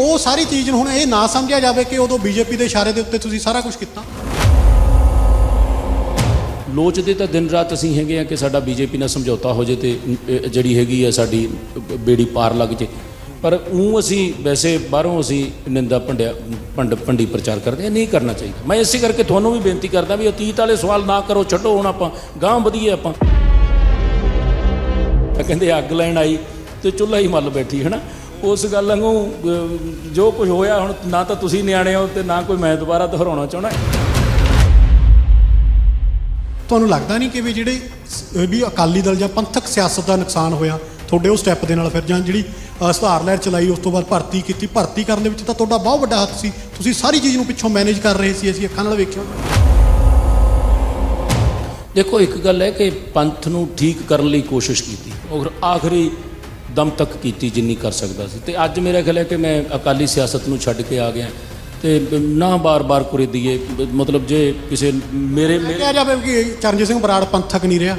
ਉਹ ਸਾਰੀ ਚੀਜ਼ ਨੂੰ ਹੁਣ ਇਹ ਨਾ ਸਮਝਿਆ ਜਾਵੇ ਕਿ ਉਦੋਂ ਬੀਜੇਪੀ ਦੇ ਇਸ਼ਾਰੇ ਦੇ ਉੱਤੇ ਤੁਸੀਂ ਸਾਰਾ ਕੁਝ ਕੀਤਾ। ਲੋਚਦੇ ਤਾਂ ਦਿਨ ਰਾਤ ਅਸੀਂ ਹੈਗੇ ਆ ਕਿ ਸਾਡਾ ਬੀਜੇਪੀ ਨਾਲ ਸਮਝੌਤਾ ਹੋ ਜੇ ਤੇ ਜਿਹੜੀ ਹੈਗੀ ਆ ਸਾਡੀ ਬੇੜੀ ਪਾਰ ਲੱਗ ਜੇ। ਪਰ ਉਹ ਅਸੀਂ ਵੈਸੇ ਬਾਹਰੋਂ ਅਸੀਂ ਨਿੰਦਾ ਭੰਡਿਆ, ਭੰਡ, ਭੰਡੀ ਪ੍ਰਚਾਰ ਕਰਦੇ ਆ, ਨਹੀਂ ਕਰਨਾ ਚਾਹੀਦਾ। ਮੈਂ ਇਸੇ ਕਰਕੇ ਤੁਹਾਨੂੰ ਵੀ ਬੇਨਤੀ ਕਰਦਾ ਵੀ ਅਤੀਤ ਵਾਲੇ ਸਵਾਲ ਨਾ ਕਰੋ, ਛੱਡੋ ਹੁਣ ਆਪਾਂ ਗਾਂ ਵਧੀਏ ਆਪਾਂ। ਤਾਂ ਕਹਿੰਦੇ ਅੱਗ ਲੈਣ ਆਈ ਤੇ ਚੁੱਲ੍ਹਾ ਹੀ ਮੱਲ ਬੈਠੀ ਹੈ ਨਾ ਉਸ ਗੱਲ ਅ, ਜੋ ਕੁਝ ਹੋਇਆ ਹੁਣ ਨਾ ਤਾਂ ਤੁਸੀਂ ਨਿਆਣੇ ਹੋ ਤੇ ਨਾ ਕੋਈ ਮੈਂ ਦੁਬਾਰਾ ਦੁਹਰਾਉਣਾ ਚਾਹਣਾ ਤੁਹਾਨੂੰ ਲੱਗਦਾ ਨਹੀਂ ਕਿ ਵੀ ਜਿਹੜੇ ਵੀ ਅਕਾਲੀ ਦਲ ਜਾਂ ਪੰਥਕ ਸਿਆਸਤ ਦਾ ਨੁਕਸਾਨ ਹੋਇਆ ਤੁਹਾਡੇ ਉਹ ਸਟੈਪ ਦੇ ਨਾਲ ਫਿਰ ਜਾਂ ਜਿਹੜੀ ਸੁਧਾਰ ਲਹਿਰ ਚਲਾਈ ਉਸ ਤੋਂ ਬਾਅਦ ਭਰਤੀ ਕੀਤੀ ਭਰਤੀ ਕਰਨ ਦੇ ਵਿੱਚ ਤਾਂ ਤੁਹਾਡਾ ਬਹੁਤ ਵੱਡਾ ਹੱਥ ਸੀ। ਤੁਸੀਂ ਸਾਰੀ ਚੀਜ਼ ਨੂੰ ਪਿੱਛੋਂ ਮੈਨੇਜ ਕਰ ਰਹੇ ਸੀ ਅਸੀਂ ਅੱਖਾਂ ਨਾਲ ਵੇਖਿਆ। ਦੇਖੋ ਇੱਕ ਗੱਲ ਹੈ ਕਿ ਪੰਥ ਨੂੰ ਠੀਕ ਕਰਨ ਲਈ ਕੋਸ਼ਿਸ਼ ਕੀਤੀ। ਔਰ ਆਖਰੀ ਦਮ ਤੱਕ ਕੀਤੀ ਜਿੰਨੀ ਕਰ ਸਕਦਾ ਸੀ। ਤੇ ਅੱਜ ਮੇਰਾ ਖਿਆਲ ਹੈ ਕਿ ਮੈਂ ਅਕਾਲੀ ਸਿਆਸਤ ਨੂੰ ਛੱਡ ਕੇ ਆ ਗਿਆ। ਤੇ ਨਾ ਬਾਰ-ਬਾਰ ਕੁਰੇ ਦੀਏ। ਮਤਲਬ ਜੇ ਕਿਸੇ ਮੇਰੇ ਮੇਰੇ- ਕਿਹਾ ਜਾਵੇ ਕਿ ਚਰਨਜੀਤ ਸਿੰਘ ਬਰਾੜ ਪੰਥਕ ਨਹੀਂ ਰਿਹਾ।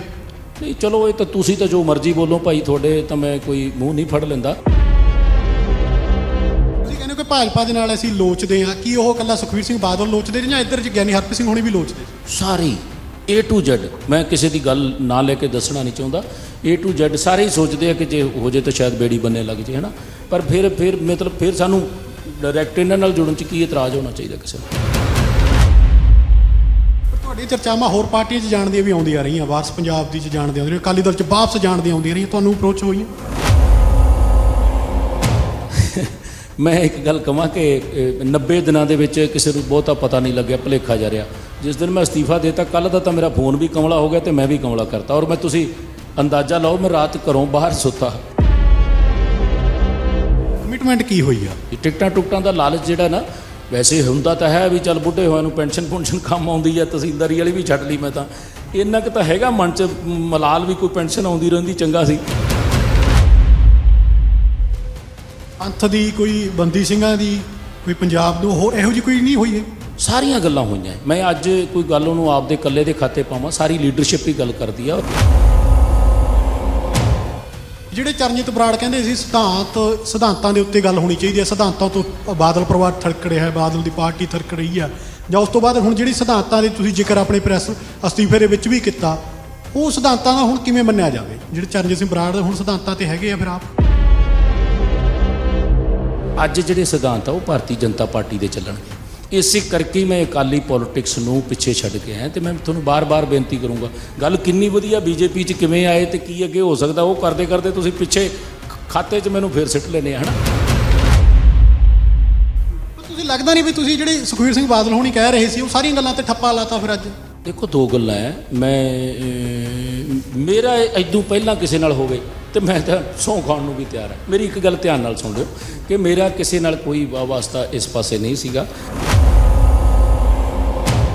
ਨਹੀਂ ਚਲੋ ਇਹ ਤਾਂ ਤੁਸੀਂ ਤਾਂ ਜੋ ਮਰਜ਼ੀ ਬੋਲੋ ਭਾਈ ਤੁਹਾਡੇ ਤਾਂ ਮੈਂ ਕੋਈ ਮੂੰਹ ਨਹੀਂ ਫੜ ਲੈਂਦਾ। ਤੁਸੀਂ ਕਹਿੰਦੇ ਹੋ ਕਿ ਭਾਜਪਾ ਦੇ ਨਾਲ ਅਸੀਂ ਲੋਚਦੇ ਹਾਂ। ਕੀ ਉਹ ਇਕੱਲਾ ਸੁਖਵੀਰ ਸਿੰਘ ਬਾਦਲ ਲੋਚਦੇ ਜਾਂ ਇੱਧਰ ਚ ਗਿਆਨੀ ਹਰਪ੍ਰੀਤ ਸਿੰਘ ਹੋਣੀ ਵੀ ਲੋਚਦੇ? ਸਾਰੀ A to Z ਮੈਂ ਕਿਸੇ ਦੀ ਗੱਲ ਨਾ ਲੈ ਕੇ ਦੱਸਣਾ ਨਹੀਂ ਚਾਹੁੰਦਾ। A to Z ਸਾਰੇ ਹੀ ਸੋਚਦੇ ਆ ਕਿ ਜੇ ਹੋ ਜੇ ਤਾਂ ਸ਼ਾਇਦ ਬੇੜੀ ਬੰਨੇ ਲੱਗ ਜੇ ਹਨਾ? ਪਰ ਫਿਰ ਫਿਰ ਮਤਲਬ ਫਿਰ ਸਾਨੂੰ ਡਾਇਰੈਕਟ ਇਹਨਾਂ ਨਾਲ ਜੁੜਨ ਚ ਕੀ ਇਤਰਾਜ਼ ਹੋਣਾ ਚਾਹੀਦਾ ਕਿਸੇ ਨੂੰ? ਪਰ ਤੁਹਾਡੀਆਂ ਚਰਚਾਵਾਂ ਹੋਰ ਪਾਰਟੀਆਂ 'ਚ ਜਾਣ ਦੀਆਂ ਵੀ ਆਉਂਦੀਆਂ ਰਹੀਆਂ ਵਾਰਸ ਪੰਜਾਬ ਦੀ 'ਚ ਜਾਣ ਦੀਆਂ ਆਉਂਦੀਆਂ ਅਕਾਲੀ ਦਲ 'ਚ ਵਾਪਸ ਜਾਣ ਦੀਆਂ ਆਉਂਦੀਆਂ ਰਹੀਆਂ। ਤੁਹਾਨੂੰ ਅਪਰੋਚ ਹੋਈਆਂ ਮੈਂ ਇੱਕ ਗੱਲ ਕਹਾਂ ਕਿ ਅਹ, 90 ਦਿਨਾਂ ਦੇ ਵਿੱਚ ਕਿਸੇ ਨੂੰ ਬਹੁਤਾ ਪਤਾ ਨਹੀਂ ਲੱਗਿਆ ਭੁਲੇਖਾ ਜਾ ਰਿਹਾ। ਜਿਸ ਦਿਨ ਮੈਂ ਅਸਤੀਫਾ ਦੇਤਾ ਕੱਲ ਦਾ ਤਾਂ ਮੇਰਾ ਫੋਨ ਵੀ ਕਮਲਾ ਹੋ ਗਿਆ ਤੇ ਮੈਂ ਵੀ ਕਮਲਾ ਕਰਤਾ। ਔਰ ਮੈਂ ਤੁਸੀਂ ਅੰਦਾਜ਼ਾ ਲਾਓ ਮੈਂ ਰਾਤ ਘਰੋਂ ਬਾਹਰ ਸੁੱਤਾ। ਕਮਿਟਮੈਂਟ ਕੀ ਹੋਈ ਆ? ਇਹ ਟਿਕਟਾਂ ਟੁਕਟਾਂ ਦਾ ਲਾਲਚ ਜਿਹੜਾ ਨਾ ਵੈਸੇ ਹੁੰਦਾ ਤਾਂ ਹੈ ਵੀ ਚੱਲ ਬੁੱਢੇ ਹੋਇਆਂ ਨੂੰ ਪੈਨਸ਼ਨ ਪੁਨਸ਼ਨ ਕੰਮ ਆਉਂਦੀ ਹੈ ਤਹਿਸੀਲਦਾਰੀ ਵਾਲੀ ਵੀ ਛੱਡ ਲਈ ਮੈਂ ਤਾਂ। ਇੰਨਾ ਕੁ ਤਾਂ ਹੈਗਾ ਮਨ ਚ ਮਲਾਲ ਵੀ ਕੋਈ ਪੈਨਸ਼ਨ ਆਉਂਦੀ ਰਹਿੰਦੀ ਚੰਗਾ ਸੀ। ਪੰਥ ਦੀ ਕੋਈ ਬੰਦੀ ਸਿੰਘਾਂ ਦੀ ਕੋਈ ਪੰਜਾਬ ਨੂੰ ਹੋਰ ਇਹੋ ਜਿਹੀ ਕੋਈ ਨਹੀਂ ਹੋਈ ਹੈ? ਸਾਰੀਆਂ ਗੱਲਾਂ ਹੋਈਆਂ। ਮੈਂ ਅੱਜ ਕੋਈ ਗੱਲ ਉਹਨੂੰ ਆਪਦੇ ਇਕੱਲੇ ਦੇ ਖਾਤੇ ਪਾਵਾਂ ਸਾਰੀ ਲੀਡਰਸ਼ਿਪ ਹੀ ਗੱਲ ਕਰਦੀ ਆ। ਜਿਹੜੇ ਚਰਨਜੀਤ ਬਰਾੜ ਕਹਿੰਦੇ ਸੀ ਸਿਧਾਂਤ ਸਿਧਾਂਤਾਂ ਦੇ ਉੱਤੇ ਗੱਲ ਹੋਣੀ ਚਾਹੀਦੀ ਹੈ। ਸਿਧਾਂਤਾਂ ਤੋਂ ਬਾਦਲ ਪਰਿਵਾਰ ਥੜਕ ਰਿਹਾ ਹੈ ਬਾਦਲ ਦੀ ਪਾਰਟੀ ਥੜਕ ਰਹੀ ਹੈ। ਜਾਂ ਉਸ ਤੋਂ ਬਾਅਦ ਹੁਣ ਜਿਹੜੀ ਸਿਧਾਂਤਾਂ ਦੇ ਤੁਸੀਂ ਜ਼ਿਕਰ ਆਪਣੇ ਪ੍ਰੈਸ ਅਸਤੀਫੇ ਦੇ ਵਿੱਚ ਵੀ ਕੀਤਾ ਉਹ ਸਿਧਾਂਤਾਂ ਦਾ ਹੁਣ ਕਿਵੇਂ ਮੰਨਿਆ ਜਾਵੇ? ਜਿਹੜੇ ਚਰਨਜੀਤ ਸਿੰਘ ਬਰਾੜ ਹੁਣ ਸਿਧਾਂਤਾਂ ਤੇ ਹੈਗੇ ਆ ਫਿਰ ਆਪ? ਅੱਜ ਜਿਹੜੇ ਸਿਧਾਂਤ ਆ ਉਹ ਭਾਰਤੀ ਜਨਤਾ ਪਾਰਟੀ ਦੇ ਚੱਲਣਗੇ। ਇਸੇ ਕਰਕੇ ਮੈਂ ਅਕਾਲੀ ਪੋਲਿਟਿਕਸ ਨੂੰ ਪਿੱਛੇ ਛੱਡ ਕੇ ਆਇਆ ਤੇ ਮੈਂ ਤੁਹਾਨੂੰ ਬਾਰ-ਬਾਰ ਬੇਨਤੀ ਕਰੂੰਗਾ ਗੱਲ ਕਿੰਨੀ ਵਧੀਆ ਬੀਜੇਪੀ 'ਚ ਕਿਵੇਂ ਆਏ ਤੇ ਕੀ ਅੱਗੇ ਹੋ ਸਕਦਾ ਉਹ ਕਰਦੇ ਕਰਦੇ ਤੁਸੀਂ ਪਿੱਛੇ ਖਾਤੇ 'ਚ ਮੈਨੂੰ ਫੇਰ ਸਿੱਟ ਲੈਨੇ ਹਨਾ? ਤੁਸੀਂ ਲੱਗਦਾ ਨਹੀਂ ਵੀ ਤੁਸੀਂ ਜਿਹੜੇ ਸੁਖਵੀਰ ਸਿੰਘ ਬਾਦਲ ਹੋਣੀ ਕਹਿ ਰਹੇ ਸੀ ਉਹ ਸਾਰੀਆਂ ਗੱਲਾਂ ਤੇ ਠੱਪਾ ਲਾਤਾ ਫਿਰ ਅੱਜ? ਦੇਖੋ ਦੋ ਗੱਲਾਂ ਹੈ ਮੈਂ ਮੇਰਾ ਇਦੋਂ ਪਹਿਲਾਂ ਕਿਸੇ ਨਾਲ ਹੋਵੇ ਤੇ ਮੈਂ ਤਾਂ ਸੌਂ ਖਾਣ ਨੂੰ ਵੀ ਤਿਆਰ ਹਾਂ। ਮੇਰੀ ਇੱਕ ਗੱਲ ਧਿਆਨ ਨਾਲ ਸੁਣ ਲਿਓ ਕਿ ਮੇਰਾ ਕਿਸੇ ਨਾਲ ਕੋਈ ਵਾ- ਵਾਸਤਾ ਇਸ ਪਾਸੇ ਨਹੀਂ ਸੀਗਾ।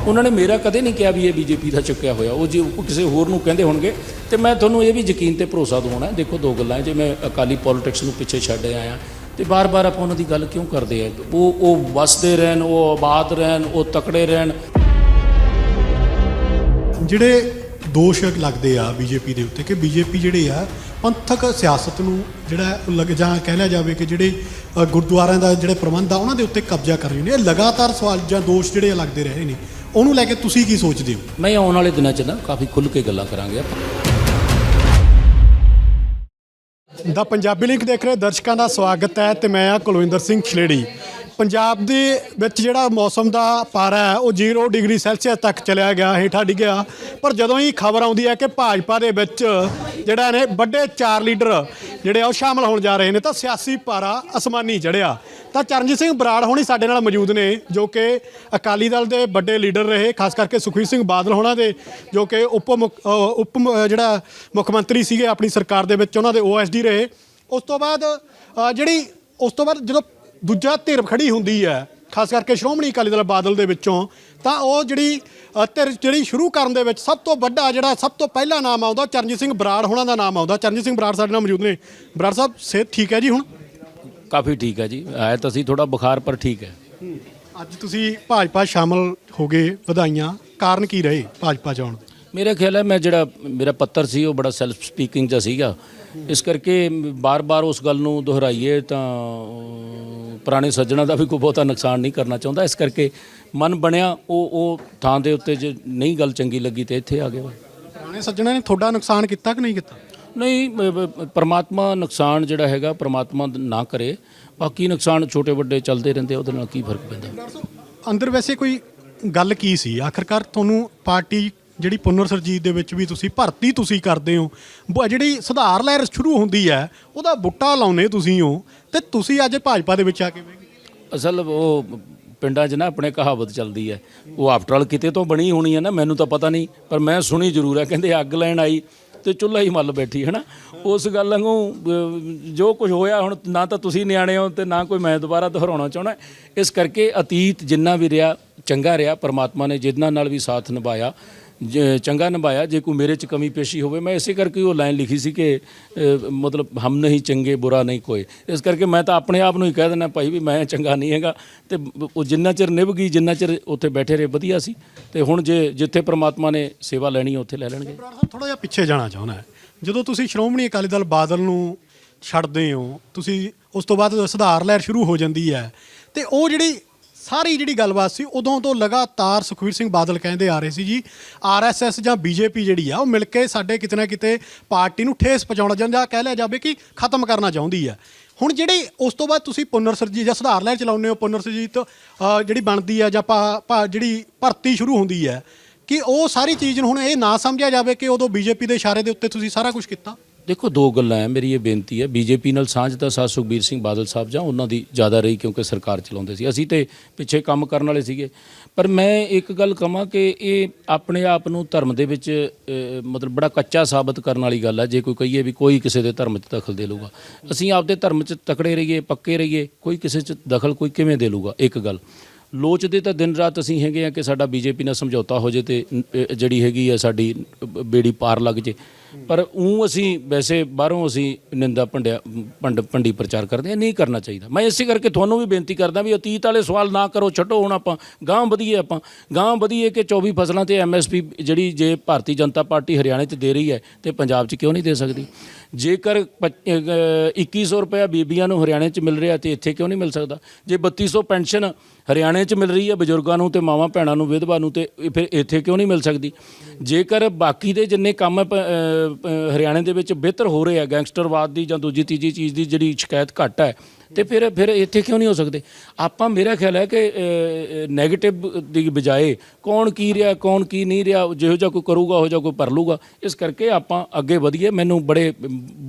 ਉਹਨਾਂ ਨੇ ਮੇਰਾ ਕਦੇ ਨਹੀਂ ਕਿਹਾ ਵੀ ਇਹ ਬੀਜੇਪੀ ਦਾ ਚੁੱਕਿਆ ਹੋਇਆ। ਉਹ ਜੇ ਉਹ ਕਿਸੇ ਹੋਰ ਨੂੰ ਕਹਿੰਦੇ ਹੋਣਗੇ, ਤੇ ਮੈਂ ਤੁਹਾਨੂੰ ਇਹ ਵੀ ਯਕੀਨ ਤੇ ਭਰੋਸਾ ਦਵਾਉਣਾ। ਦੇਖੋ ਦੋ ਗੱਲਾਂ ਜੇ ਮੈਂ ਅਕਾਲੀ ਪੋਲਿਟਿਕਸ ਨੂੰ ਪਿੱਛੇ ਛੱਡ ਆਇਆ ਤੇ ਬਾਰ-ਬਾਰ ਆਪਾਂ ਉਹਨਾਂ ਦੀ ਗੱਲ ਕਿਉਂ ਕਰਦੇ ਆ ਉਹ ਉਹ ਵਸਦੇ ਰਹਿਣ, ਉਹ ਆਬਾਦ ਰਹਿਣ, ਉਹ ਤਕੜੇ ਰਹਿਣ। ਜਿਹੜੇ ਦੋਸ਼ ਲੱਗਦੇ ਆ ਬੀਜੇਪੀ ਦੇ ਉੱਤੇ ਕਿ ਬੀਜੇਪੀ ਜਿਹੜੇ ਆ ਪੰਥਕ ਸਿਆਸਤ ਨੂੰ ਜਿਹੜਾ ਲੱਗ ਜਾਂ ਕਹਿ ਲਿਆ ਜਾਵੇ ਕਿ ਜਿਹੜੇ ਗੁਰਦੁਆਰਿਆਂ ਦਾ ਜਿਹੜੇ ਪ੍ਰਬੰਧ ਆ ਉਹਨਾਂ ਦੇ ਉੱਤੇ ਕਬਜ਼ਾ ਕਰ ਰਹੇ ਨੇ। ਇਹ ਲਗਾਤਾਰ ਸਵਾਲ ਜਾਂ ਦੋਸ਼ ਜਿਹੜੇ ਲੱਗਦੇ ਰਹੇ ਨੇ। ਉਹਨੂੰ ਲੈ ਕੇ ਤੁਸੀਂ ਕੀ ਸੋਚਦੇ ਹੋ? ਮੈਂ ਆਉਣ ਵਾਲੇ ਦਿਨਾਂ 'ਚ ਨਾ ਕਾਫੀ ਖੁੱਲ੍ਹ ਕੇ ਗੱਲਾਂ ਕਰਾਂਗੇ। ਆਪਾਂ ਦਾ ਪੰਜਾਬੀ ਲਿੰਕ ਦੇਖ ਰਹੇ ਦਰਸ਼ਕਾਂ ਦਾ ਸਵਾਗਤ ਹੈ ਤੇ ਮੈਂ ਆ ਕੁਲਵਿੰਦਰ ਸਿੰਘ ਛਲੇੜੀ ਪੰਜਾਬ ਦੇ ਵਿੱਚ ਜਿਹੜਾ ਮੌਸਮ ਦਾ ਪਾਰਾ ਹੈ, ਉਹ 0 ਡਿਗਰੀ ਸੈਲਸੀਅਸ ਤੱਕ ਚਲਿਆ ਗਿਆ, ਹੇਠਾਂ ਡਿੱਗਿਆ। ਪਰ ਜਦੋਂ ਹੀ ਖਬਰ ਆਉਂਦੀ ਹੈ ਕਿ ਭਾਜਪਾ ਦੇ ਵਿੱਚ ਜਿਹੜਾ ਨੇ ਵੱਡੇ ਚਾਰ ਲੀਡਰ ਜਿਹੜੇ ਆ, ਉਹ ਸ਼ਾਮਲ ਹੋਣ ਜਾ ਰਹੇ ਨੇ, ਤਾਂ ਸਿਆਸੀ ਪਾਰਾ ਅਸਮਾਨੀ ਚੜਿਆ ਤਾਂ ਚਰਨਜੀਤ ਸਿੰਘ ਬਰਾੜ ਹੋਣੀ ਸਾਡੇ ਨਾਲ ਮੌਜੂਦ ਨੇ, ਜੋ ਕਿ ਅਕਾਲੀ ਦਲ ਦੇ ਵੱਡੇ ਲੀਡਰ ਰਹੇ, ਖਾਸ ਕਰਕੇ ਸੁਖਵੀਰ ਸਿੰਘ ਬਾਦਲ ਹੋਣਾ ਦੇ, ਜੋ ਕਿ ਉਪ ਮੁੱਖ- ਉਪ ਮ- ਜਿਹੜਾ ਮੁੱਖ ਮੰਤਰੀ ਸੀਗੇ, ਆਪਣੀ ਸਰਕਾਰ ਦੇ ਵਿੱਚ ਉਹਨਾਂ ਦੇ ਓਐਸਡੀ ਰਹੇ। ਉਸ ਤੋਂ ਬਾਅਦ ਜਿਹੜੀ, ਉਸ ਤੋਂ ਬਾਅਦ ਜਦੋਂ ਦੂਜਾ ਧਿਰ ਖੜੀ ਹੁੰਦੀ ਹੈ ਖਾਸ ਕਰਕੇ ਸ਼੍ਰੋਮਣੀ ਅਕਾਲੀ ਦਲ ਬਾਦਲ ਦੇ ਵਿੱਚੋਂ ਤਾਂ ਉਹ ਜਿਹੜੀ ਧਿਰ ਜਿਹੜੀ ਸ਼ੁਰੂ ਕਰਨ ਦੇ ਵਿੱਚ ਸਭ ਤੋਂ ਵੱਡਾ ਜਿਹੜਾ ਸਭ ਤੋਂ ਪਹਿਲਾ ਨਾਮ ਆਉਂਦਾ ਚਰਨਜੀਤ ਸਿੰਘ ਬਰਾੜ ਹੋਣਾ ਦਾ ਨਾਮ ਆਉਂਦਾ। ਚਰਨਜੀਤ ਸਿੰਘ ਬਰਾੜ ਸਾਡੇ ਨਾਲ ਮੌਜੂਦ ਨੇ। ਬਰਾੜ ਸਾਹਿਬ ਸਿਹਤ ਠੀਕ ਹੈ ਜੀ ਹੁਣ? ਕਾਫੀ ਠੀਕ ਹੈ ਜੀ। ਆਇਆ ਤਾਂ ਸੀ ਥੋੜਾ ਬੁਖਾਰ ਪਰ ਠੀਕ ਹੈ। ਅੱਜ ਤੁਸੀਂ ਭਾਜਪਾ ਸ਼ਾਮਲ ਹੋ ਗਏ ਵਧਾਈਆਂ। ਕਾਰਨ ਕੀ ਰਹੇ ਭਾਜਪਾ ਚ ਆਉਣ ਦੇ? ਮੇਰਾ ਖਿਆਲ ਹੈ ਮੈਂ ਜਿਹੜਾ ਮੇਰਾ ਪੱਤਰ ਸੀ ਉਹ ਬੜਾ ਸੈਲਫ ਸਪੀਕਿੰਗ ਜਿਹਾ ਸੀਗਾ। ਇਸ ਕਰਕੇ ਬਾਰ-ਬਾਰ ਉਸ ਗੱਲ ਨੂੰ ਦੁਹਰਾਈਏ ਤਾਂ ਪੁਰਾਣੇ ਸੱਜਣਾ ਦਾ ਵੀ ਕੋਈ ਬਹੁਤਾ ਨੁਕਸਾਨ ਨਹੀਂ ਕਰਨਾ ਚਾਹੁੰਦਾ। ਇਸ ਕਰਕੇ ਮਨ ਬਣਿਆ ਉਹ ਉਹ ਥਾਂ ਦੇ ਉੱਤੇ ਜੇ ਨਹੀਂ ਗੱਲ ਚੰਗੀ ਲੱਗੀ ਤੇ ਇੱਥੇ ਆ ਗਏ ਪੁਰਾਣੇ ਸੱਜਣਾ ਨੇ ਤੁਹਾਡਾ ਨੁਕਸਾਨ ਕੀਤਾ ਕਿ ਨਹੀਂ ਕੀਤਾ? ਨਹੀਂ ਪ੍ਰਮਾਤਮਾ ਨੁਕਸਾਨ ਜਿਹੜਾ ਹੈਗਾ ਪ੍ਰਮਾਤਮਾ ਨਾ ਕਰੇ। ਬਾਕੀ ਨੁਕਸਾਨ ਛੋਟੇ ਵੱਡੇ ਚੱਲਦੇ ਰਹਿੰਦੇ ਉਹਦੇ ਨਾਲ ਕੀ ਫ਼ਰਕ ਪੈਂਦਾ? ਅੰਦਰ ਵੈਸੇ ਕੋਈ ਗੱਲ ਕੀ ਸੀ? ਆਖਰਕਾਰ ਤੁਹਾਨੂੰ ਪਾਰਟੀ ਜਿਹੜੀ ਪੁਨਰ ਸਰਜੀਤ ਦੇ ਵਿੱਚ ਵੀ ਤੁਸੀਂ ਭਰਤੀ ਤੁਸੀਂ ਕਰਦੇ ਹੋ ਬ- ਜਿਹੜੀ ਸੁਧਾਰ ਲਹਿਰ ਸ਼ੁਰੂ ਹੁੰਦੀ ਹੈ ਉਹਦਾ ਬੁੱਟਾ ਲਾਉਨੇ ਤੁਸੀਂ ਹੋ ਤੇ ਤੁਸੀਂ ਅੱਜ ਭਾਜਪਾ ਦੇ ਵਿੱਚ ਆ ਕੇ ਬਹਿ ਗਏ। ਅਸਲ ਉਹ ਪਿੰਡਾਂ 'ਚ ਨਾ ਆਪਣੇ ਕਹਾਵਤ ਚੱਲਦੀ ਹੈ ਉਹ ਆਫਟਰ ਆਲ ਕਿਤੇ ਤੋਂ ਬਣੀ ਹੋਣੀ ਹੈ ਨਾ ਮੈਨੂੰ ਤਾਂ ਪਤਾ ਨਹੀਂ ਪਰ ਮੈਂ ਸੁਣੀ ਜ਼ਰੂਰ ਹੈ ਕਹਿੰਦੇ ਅੱਗ ਲੈਣ ਆਈ ਤੇ ਚੁੱਲ੍ਹਾ ਹੀ ਮੱਲ ਬੈਠੀ ਹੈ ਨਾ? ਉਸ ਗੱਲ ਵਾਂਗੂ ਅਹ, ਜੋ ਕੁਝ ਹੋਇਆ ਹੁਣ ਨਾ ਤਾਂ ਤੁਸੀਂ ਨਿਆਣੇ ਹੋ ਤੇ ਨਾ ਕੋਈ ਮੈਂ ਦੁਬਾਰਾ ਦੁਹਰਾਉਣਾ ਚਾਹਣਾ ਇਸ ਕਰਕੇ ਅਤੀਤ ਜਿੰਨਾ ਵੀ ਰਿਹਾ ਚੰਗਾ ਰਿਹਾ ਪਰਮਾਤਮਾ ਨੇ ਜਿਨ੍ਹਾਂ ਨਾਲ ਵੀ ਸਾਥ ਨਿਭਾਇਆ ਚੰਗਾ ਨਿਭਾਇਆ, ਜੇ ਕੋਈ ਮੇਰੇ 'ਚ ਕਮੀ ਪੇਸ਼ੀ ਹੋਵੇ, ਮੈਂ ਇਸੇ ਕਰਕੇ ਉਹ ਲਾਈਨ ਲਿਖੀ ਸੀ ਕਿ ਮਤਲਬ ਹਮ ਨਹੀਂ ਚੰਗੇ, ਬੁਰਾ ਨਹੀਂ ਕੋਈ। ਇਸ ਕਰਕੇ ਮੈਂ ਤਾਂ ਆਪਣੇ ਆਪ ਨੂੰ ਹੀ ਕਹਿ ਦਿੰਦਾ, ਭਾਈ ਵੀ ਮੈਂ ਚੰਗਾ ਨਹੀਂ ਹੈਗਾ। ਤੇ ਉਹ ਜਿੰਨਾ ਚਿਰ ਨਿਭ ਗਈ ਜਿੰਨਾ ਚਿਰ ਉੱਥੇ ਬੈਠੇ ਰਹੇ, ਵਧੀਆ ਸੀ। ਤੇ ਹੁਣ ਜੇ ਜਿੱਥੇ ਪ੍ਰਮਾਤਮਾ ਨੇ ਸੇਵਾ ਲੈਣੀ ਉੱਥੇ ਲੈ ਲੈਣਗੇ। ਬਰਾੜ ਥੋੜਾ ਜਿਹਾ ਪਿੱਛੇ ਜਾਣਾ ਚਾਹੁੰਦਾ ਜਦੋਂ ਤੁਸੀਂ ਸ਼੍ਰੋਮਣੀ ਅਕਾਲੀ ਦਲ ਬਾਦਲ ਨੂੰ ਛੱਡਦੇ ਹੋ, ਤੁਸੀਂ ਉਸ ਤੋਂ ਬਾਅਦ ਸੁਧਾਰ ਲਹਿਰ ਸ਼ੁਰੂ ਹੋ ਜਾਂਦੀ ਹੈ। ਤੇ ਉਹ ਜਿਹੜੀ ਸਾਰੀ ਜਿਹੜੀ ਗੱਲਬਾਤ ਸੀ ਉਦੋਂ ਤੋਂ ਲਗਾਤਾਰ ਸੁਖਵੀਰ ਸਿੰਘ ਬਾਦਲ ਕਹਿੰਦੇ ਆ ਰਹੇ ਸੀ ਜੀ ਆਰਐਸਐਸ ਜਾਂ ਬੀਜੇਪੀ ਜਿਹੜੀ ਆ, ਉਹ ਮਿਲ ਕੇ ਸਾਡੇ ਕਿਤੇ ਨਾ ਕਿਤੇ ਪਾਰਟੀ ਨੂੰ ਠੇਸ ਪਹੁੰਚਾਉਣਾ ਜਾਂ ਕਹਿ ਲਿਆ ਜਾਵੇ ਕਿ ਖਤਮ ਕਰਨਾ ਚਾਹੁੰਦੀ ਹੈ ਹੁਣ ਜਿਹੜੀ ਉਸ ਤੋਂ ਬਾਅਦ ਤੁਸੀਂ ਪੁਨਰ ਸਰਜੀਤ ਜਾਂ ਸੁਧਾਰ ਲੈ ਚਲਾਉਂਦੇ ਹੋ ਪੁਨਰ ਸਰਜੀਤ ਜਿਹੜੀ ਬਣਦੀ ਹੈ ਜਾਂ ਭਾ- ਭਾ- ਜਿਹੜੀ ਭਰਤੀ ਸ਼ੁਰੂ ਹੁੰਦੀ ਹੈ ਕਿ ਉਹ ਸਾਰੀ ਚੀਜ਼ ਨੂੰ ਹੁਣ ਇਹ ਨਾ ਸਮਝਿਆ ਜਾਵੇ ਕਿ ਉਦੋਂ ਬੀਜੇਪੀ ਦੇ ਇਸ਼ਾਰੇ ਦੇ ਉੱਤੇ ਤੁਸੀਂ ਸਾਰਾ ਕੁਝ ਕੀਤਾ? ਦੇਖੋ, ਦੋ ਗੱਲਾਂ ਹੈ, ਮੇਰੀ ਇਹ ਬੇਨਤੀ ਹੈ, ਬੀਜੇਪੀ ਨਾਲ ਸਾਂਝ ਤਾਂ ਸਾਥ ਸੁਖਬੀਰ ਸਿੰਘ ਬਾਦਲ ਸਾਹਿਬ ਜਾਂ ਉਹਨਾਂ ਦੀ ਜ਼ਿਆਦਾ ਰਹੀ ਕਿਉਂਕਿ ਸਰਕਾਰ ਚਲਾਉਂਦੇ ਸੀ। ਅਸੀਂ ਤੇ ਪਿੱਛੇ ਕੰਮ ਕਰਨ ਵਾਲੇ ਸੀਗੇ। ਪਰ ਮੈਂ ਇੱਕ ਗੱਲ ਕਹਾਂ ਕਿ ਇਹ ਆਪਣੇ ਆਪ ਨੂੰ ਧਰਮ ਦੇ ਵਿੱਚ ਮਤਲਬ ਬੜਾ ਕੱਚਾ ਸਾਬਤ ਕਰਨ ਵਾਲੀ ਗੱਲ ਹੈ। ਜੇ ਕੋਈ ਕਹੀਏ ਵੀ ਕੋਈ ਕਿਸੇ ਦੇ ਧਰਮ 'ਚ ਦਖਲ ਦੇ ਲੂਗਾ ਅਸੀਂ ਆਪਦੇ ਧਰਮ 'ਚ ਤਕੜੇ ਰਹੀਏ, ਪੱਕੇ ਰਹੀਏ, ਕੋਈ ਕਿਸੇ 'ਚ ਦਖਲ ਕੋਈ ਕਿਵੇਂ ਦੇ ਲੂਗਾ ਇੱਕ ਗੱਲ। ਲੋਚਦੇ ਤਾਂ ਦਿਨ ਰਾਤ ਅਸੀਂ ਹੈਗੇ ਆ ਕਿ ਸਾਡਾ ਬੀਜੇਪੀ ਨਾਲ ਸਮਝੌਤਾ ਹੋ ਜੇ ਤੇ ਜਿਹੜੀ ਹੈਗੀ ਆ ਸਾਡੀ ਬੇੜੀ ਪਾਰ ਲੱਗ ਜੇ। ਪਰ ਉਹ ਅਸੀਂ ਵੈਸੇ ਬਾਹਰੋਂ ਅਸੀਂ ਨਿੰਦਾ ਭੰਡਿਆ ਭੰਡ ਭੰਡੀ ਪ੍ਰਚਾਰ ਕਰਦੇ ਆ ਨਹੀਂ ਕਰਨਾ ਚਾਹੀਦਾ। ਮੈਂ ਇਸੇ ਕਰਕੇ ਤੁਹਾਨੂੰ ਵੀ ਬੇਨਤੀ ਕਰਦਾ ਵੀ ਅਤੀਤ ਵਾਲੇ ਸਵਾਲ ਨਾ ਕਰੋ, ਛੱਡੋ ਹੁਣ ਆਪਾਂ ਗਾਂ ਵਧੀਏ ਆਪਾਂ। ਗਾਂ ਵਧੀਏ ਕਿ 24 ਫਸਲਾਂ ਤੇ ਐਮਐਸਪੀ ਜਿਹੜੀ ਜੇ ਭਾਰਤੀ ਜਨਤਾ ਪਾਰਟੀ ਹਰਿਆਣੇ 'ਚ ਦੇ ਰਹੀ ਹੈ ਤੇ ਪੰਜਾਬ 'ਚ ਕਿਉਂ ਨਹੀਂ ਦੇ ਸਕਦੀ? ਜੇਕਰ ਪੱਚ- ਅਹ 2100 ਰੁਪਇਆ ਬੀਬੀਆਂ ਨੂੰ ਹਰਿਆਣੇ 'ਚ ਮਿਲ ਰਿਹਾ ਤੇ ਇੱਥੇ ਕਿਉਂ ਨਹੀਂ ਮਿਲ ਸਕਦਾ? ਜੇ 3200 ਪੈਨਸ਼ਨ ਹਰਿਆਣੇ 'ਚ ਮਿਲ ਰਹੀ ਹੈ ਬਜ਼ੁਰਗਾਂ ਨੂੰ ਤੇ ਮਾਵਾਂ ਭੈਣਾਂ ਨੂੰ, ਵਿਧਵਾ ਨੂੰ ਤੇ ਫਿਰ ਇੱਥੇ ਕਿਉਂ ਨਹੀਂ ਮਿਲ ਸਕਦੀ? ਜੇਕਰ ਬਾਕੀ ਦੇ ਜਿੰਨੇ ਕੰਮ ਪ- ਹਰਿਆਣੇ ਦੇ ਵਿੱਚ ਬਿਹਤਰ ਹੋ ਰਹੇ ਆ ਗੈਂਗਸਟਰਵਾਦ ਦੀ ਜਾਂ ਦੂਜੀ ਤੀਜੀ ਚੀਜ਼ ਦੀ ਜਿਹੜੀ ਸ਼ਿਕਾਇਤ ਘੱਟ ਹੈ। ਤੇ ਫਿਰ ਫਿਰ ਇੱਥੇ ਕਿਉਂ ਨਹੀਂ ਹੋ ਸਕਦੇ? ਆਪਾਂ, ਮੇਰਾ ਖਿਆਲ ਹੈ ਕਿ 네ਗੇਟਿਵ ਦੀ ਬਜਾਏ ਕੌਣ ਕੀ ਰਿਹਾ, ਕੌਣ ਕੀ ਨਹੀਂ ਰਿਹਾ, ਜਿਹੋ ਜਿਹਾ ਕੋਈ ਕਰੂਗਾ, ਉਹ ਜਿਹਾ ਕੋਈ ਭਰ ਲੂਗਾ, ਇਸ ਕਰਕੇ ਆਪਾਂ ਅੱਗੇ ਵਧੀਏ। ਮੈਨੂੰ ਬੜੇ,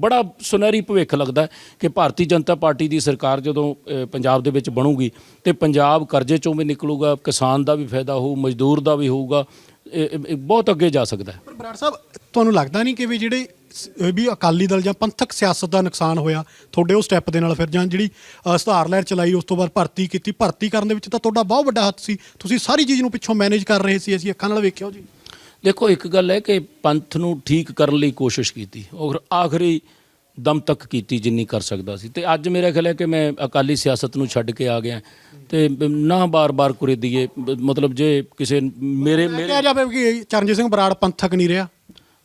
ਬੜਾ ਸੁਨਹਿਰੀ ਭਵਿੱਖ ਲੱਗਦਾ ਕਿ ਭਾਰਤੀ ਜਨਤਾ ਪਾਰਟੀ ਦੀ ਸਰਕਾਰ ਜਦੋਂ ਪੰਜਾਬ ਦੇ ਵਿੱਚ ਬਣੂਗੀ ਤੇ ਪੰਜਾਬ ਕਰਜ਼ੇ ਚੋਂ ਵੀ ਨਿਕਲੂਗਾ, ਕਿਸਾਨ ਦਾ ਵੀ ਫਾਇਦਾ ਹੋਊ, ਮਜ਼ਦੂਰ ਦਾ ਵੀ ਹੋਊਗਾ ਇਹ- ਇਹ- ਇਹ ਬਹੁਤ ਅੱਗੇ ਜਾ ਸਕਦਾ ਹੈ। ਪਰ ਬਰਾੜ ਸਾਹਿਬ ਤੁਹਾਨੂੰ ਲੱਗਦਾ ਨਹੀਂ ਕਿ ਵੀ ਜਿਹੜੇ ਸ- ਇਹ ਵੀ ਅਕਾਲੀ ਦਲ ਜਾਂ ਪੰਥਕ ਸਿਆਸਤ ਦਾ ਨੁਕਸਾਨ ਹੋਇਆ ਤੁਹਾਡੇ ਉਹ ਸਟੈਪ ਦੇ ਨਾਲ ਫਿਰ ਜਾਂ ਜਿਹੜੀ ਅ, ਸੁਧਾਰ ਲਹਿਰ ਚਲਾਈ ਉਸ ਤੋਂ ਬਾਅਦ ਭਰਤੀ ਕੀਤੀ ਭਰਤੀ ਕਰਨ ਦੇ ਵਿੱਚ ਤਾਂ ਤੁਹਾਡਾ ਬਹੁਤ ਵੱਡਾ ਹੱਥ ਸੀ। ਤੁਸੀਂ ਸਾਰੀ ਚੀਜ਼ ਨੂੰ ਪਿੱਛੋਂ ਮੈਨੇਜ ਕਰ ਰਹੇ ਸੀ ਅਸੀਂ ਅੱਖਾਂ ਨਾਲ ਵੇਖਿਓ ਜੀ। ਦੇਖੋ ਇੱਕ ਗੱਲ ਹੈ ਕਿ ਪੰਥ ਨੂੰ ਠੀਕ ਕਰਨ ਲਈ ਕੋਸ਼ਿਸ਼ ਕੀਤੀ। ਔਰ ਆਖਰੀ ਦਮ ਤੱਕ ਕੀਤੀ ਜਿੰਨੀ ਕਰ ਸਕਦਾ ਸੀ। ਤੇ ਅੱਜ ਮੇਰਾ ਖਿਆਲ ਹੈ ਕਿ ਮੈਂ ਅਕਾਲੀ ਸਿਆਸਤ ਨੂੰ ਛੱਡ ਕੇ ਆ ਗਿਆ ਤੇ ਨਾ ਬਾਰ-ਬਾਰ ਕੁਰੇਦੀਏ ਮਤਲਬ ਜੇ ਕਿਸੇ ਮੇਰੇ ਮੇਰੇ ਕਿਹਾ ਜਾਵੇ ਕਿ ਚਰਨਜੀਤ ਸਿੰਘ ਬਰਾੜ ਪੰਥਕ ਨਹੀਂ ਰਿਹਾ।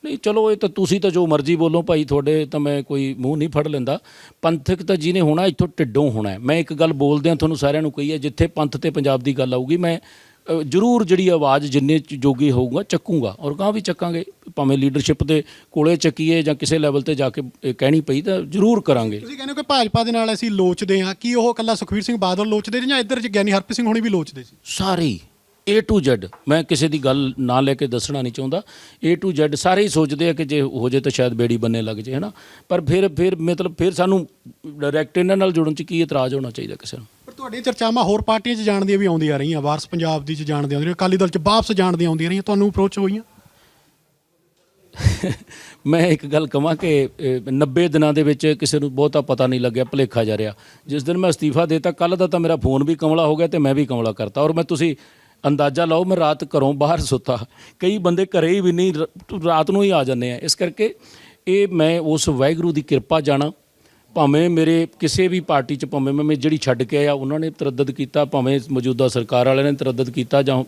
ਨਹੀਂ ਚਲੋ ਇਹ ਤਾਂ ਤੁਸੀਂ ਤਾਂ ਜੋ ਮਰਜ਼ੀ ਬੋਲੋ ਭਾਈ ਤੁਹਾਡੇ ਤਾਂ ਮੈਂ ਕੋਈ ਮੂੰਹ ਨਹੀਂ ਫੜ ਲੈਂਦਾ। ਪੰਥਕ ਤਾਂ ਜਿਹਨੇ ਹੋਣਾ ਇੱਥੋਂ ਢਿੱਡੋਂ ਹੋਣਾ ਹੈ। ਮੈਂ ਇੱਕ ਗੱਲ ਬੋਲਦਿਆਂ ਤੁਹਾਨੂੰ ਸਾਰਿਆਂ ਨੂੰ ਕਹੀ ਹੈ ਜਿੱਥੇ ਪੰਥ ਤੇ ਪੰਜਾਬ ਦੀ ਗੱਲ ਆਊਗੀ ਮੈਂ ਅ, ਜ਼ਰੂਰ ਜਿਹੜੀ ਆਵਾਜ਼ ਜਿੰਨੇ ਚ ਜੋਗੀ ਹੋਊਗਾ ਚੱਕੂਗਾ। ਔਰ ਗਾਂ ਵੀ ਚੱਕਾਂਗੇ। ਭਾਵੇਂ ਲੀਡਰਸ਼ਿਪ ਦੇ ਕੋਲੇ ਚੱਕੀਏ ਜਾਂ ਕਿਸੇ ਲੈਵਲ ਤੇ ਜਾ ਕੇ ਇਹ ਕਹਿਣੀ ਪਈ ਤਾਂ ਜ਼ਰੂਰ ਕਰਾਂਗੇ। ਤੁਸੀਂ ਕਹਿੰਦੇ ਹੋ ਕਿ ਭਾਜਪਾ ਦੇ ਨਾਲ ਅਸੀਂ ਲੋਚਦੇ ਹਾਂ। ਕੀ ਉਹ ਇਕੱਲਾ ਸੁਖਵੀਰ ਸਿੰਘ ਬਾਦਲ ਲੋਚਦੇ ਨੇ ਜਾਂ ਇੱਧਰ ਚ ਗਿਆਨੀ ਹਰਪ੍ਰੀਤ ਸਿੰਘ ਹੋਣੀ ਵੀ ਲੋਚਦੇ ਸੀ? ਸਾਰੇ ਹੀ A to Z ਮੈਂ ਕਿਸੇ ਦੀ ਗੱਲ ਨਾ ਲੈ ਕੇ ਦੱਸਣਾ ਨਹੀਂ ਚਾਹੁੰਦਾ। A to Z ਸਾਰੇ ਹੀ ਸੋਚਦੇ ਆ ਕਿ ਜੇ ਹੋ ਜੇ ਤਾਂ ਸ਼ਾਇਦ ਬੇੜੀ ਬੰਨੇ ਲੱਗ ਜੇ ਹੈਨਾ? ਪਰ ਫਿਰ ਫਿਰ ਮਤਲਬ ਫਿਰ ਸਾਨੂੰ ਡਾਇਰੈਕਟ ਇਹਨਾਂ ਨਾਲ ਜੁੜਨ ਚ ਕੀ ਇਤਰਾਜ਼ ਹੋਣਾ ਚਾਹੀਦਾ ਕਿਸੇ ਨੂੰ? ਪਰ ਤੁਹਾਡੀਆਂ ਚਰਚਾਵਾਂ ਹੋਰ ਪਾਰਟੀਆਂ 'ਚ ਜਾਣ ਦੀਆਂ ਵੀ ਆਉਂਦੀਆਂ ਰਹੀਆਂ। ਵਾਰਸ ਪੰਜਾਬ ਦੀ 'ਚ ਜਾਣ ਦੀਆਂ ਆਉਂਦੀਆਂ ਅਕਾਲੀ ਦਲ 'ਚ ਵਾਪਸ ਜਾਣ ਦੀਆਂ ਆਉਂਦੀਆਂ ਰਹੀਆਂ। ਤੁਹਾਨੂੰ ਅਪਰੋਚ ਹੋਈਆਂ? ਮੈਂ ਇੱਕ ਗੱਲ ਕਹਾਂ ਕਿ ਅਹ, 90 ਦਿਨਾਂ ਦੇ ਵਿੱਚ ਕਿਸੇ ਨੂੰ ਬਹੁਤਾ ਪਤਾ ਨਹੀਂ ਲੱਗਿਆ ਭੁਲੇਖਾ ਜਾ ਰਿਹਾ। ਜਿਸ ਦਿਨ ਮੈਂ ਅਸਤੀਫਾ ਦੇਤਾ ਕੱਲ ਦਾ ਤਾਂ ਮੇਰਾ ਫੋਨ ਵੀ ਕਮਲਾ ਹੋ ਗਿਆ ਤੇ ਮੈਂ ਵੀ ਕਮਲਾ ਕਰਤਾ। ਔਰ ਮੈਂ ਤੁਸੀਂ ਅੰਦਾਜ਼ਾ ਲਾਓ ਮੈਂ ਰਾਤ ਘਰੋਂ ਬਾਹਰ ਸੁੱਤਾ। ਕਈ ਬੰਦੇ ਘਰੇ ਹੀ ਵੀ ਨਹੀਂ ਰਾਤ ਨੂੰ ਹੀ ਆ ਜਾਂਦੇ ਆ। ਇਸ ਕਰਕੇ ਇਹ ਮੈਂ ਉਸ ਵਾਹਿਗੁਰੂ ਦੀ ਕਿਰਪਾ ਜਾਣਾ। ਭਾਵੇਂ ਮੇਰੇ ਕਿਸੇ ਵੀ ਪਾਰਟੀ ਚ ਭਾਵੇਂ ਮੈਂ ਜਿਹੜੀ ਛੱਡ ਕੇ ਆਇਆ ਉਹਨਾਂ ਨੇ ਤਰੱਦਦ ਕੀਤਾ ਭਾਵੇਂ ਮੌਜੂਦਾ ਸਰਕਾਰ ਵਾਲਿਆਂ ਨੇ ਤਰੱਦਦ ਕੀਤਾ ਜਾਂ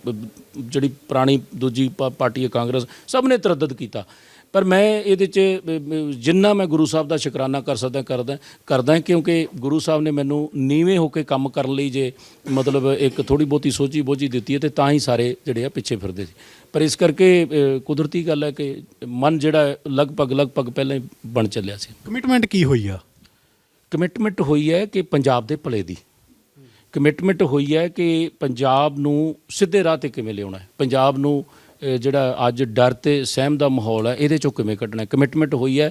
ਜਿਹੜੀ ਪੁਰਾਣੀ ਦੂਜੀ ਪਾ- ਪਾਰਟੀ ਹੈ ਕਾਂਗਰਸ ਸਭ ਨੇ ਤਰੱਦਦ ਕੀਤਾ। ਪਰ ਮੈਂ ਇਹਦੇ 'ਚ ਜਿੰਨਾ ਮੈਂ ਗੁਰੂ ਸਾਹਿਬ ਦਾ ਸ਼ੁਕਰਾਨਾ ਕਰ ਸਕਦਾ ਕਰਦਾ ਕਰਦਾ ਕਿਉਂਕਿ ਗੁਰੂ ਸਾਹਿਬ ਨੇ ਮੈਨੂੰ ਨੀਵੇਂ ਹੋ ਕੇ ਕੰਮ ਕਰਨ ਲਈ ਜੇ ਮਤਲਬ ਇੱਕ ਥੋੜੀ ਬਹੁਤੀ ਸੋਚੀ ਬੋਝੀ ਦਿੱਤੀ ਹੈ ਤੇ ਤਾਂ ਹੀ ਸਾਰੇ ਜਿਹੜੇ ਆ ਪਿੱਛੇ ਫਿਰਦੇ ਸੀ। ਪਰ ਇਸ ਕਰਕੇ ਕੁਦਰਤੀ ਗੱਲ ਹੈ ਕਿ ਮਨ ਜਿਹੜਾ ਲਗਭਗ ਲਗਭਗ ਪਹਿਲਾਂ ਹੀ ਬਣ ਚੱਲਿਆ ਸੀ। ਕਮਿਟਮੈਂਟ ਕੀ ਹੋਈ ਆ? ਕਮਿਟਮੈਂਟ ਹੋਈ ਹੈ ਕਿ ਪੰਜਾਬ ਦੇ ਭਲੇ ਦੀ। ਕਮਿਟਮੈਂਟ ਹੋਈ ਹੈ ਕਿ ਪੰਜਾਬ ਨੂੰ ਸਿੱਧੇ ਰਾਹ ਤੇ ਕਿਵੇਂ ਲਿਆਉਣਾ ਹੈ? ਪੰਜਾਬ ਨੂੰ ਜਿਹੜਾ ਅੱਜ ਡਰ ਤੇ ਸਹਿਮ ਦਾ ਮਾਹੌਲ ਹੈ ਇਹਦੇ ਚੋਂ ਕਿਵੇਂ ਕੱਢਣਾ ਕਮਿਟਮੈਂਟ ਹੋਈ ਹੈ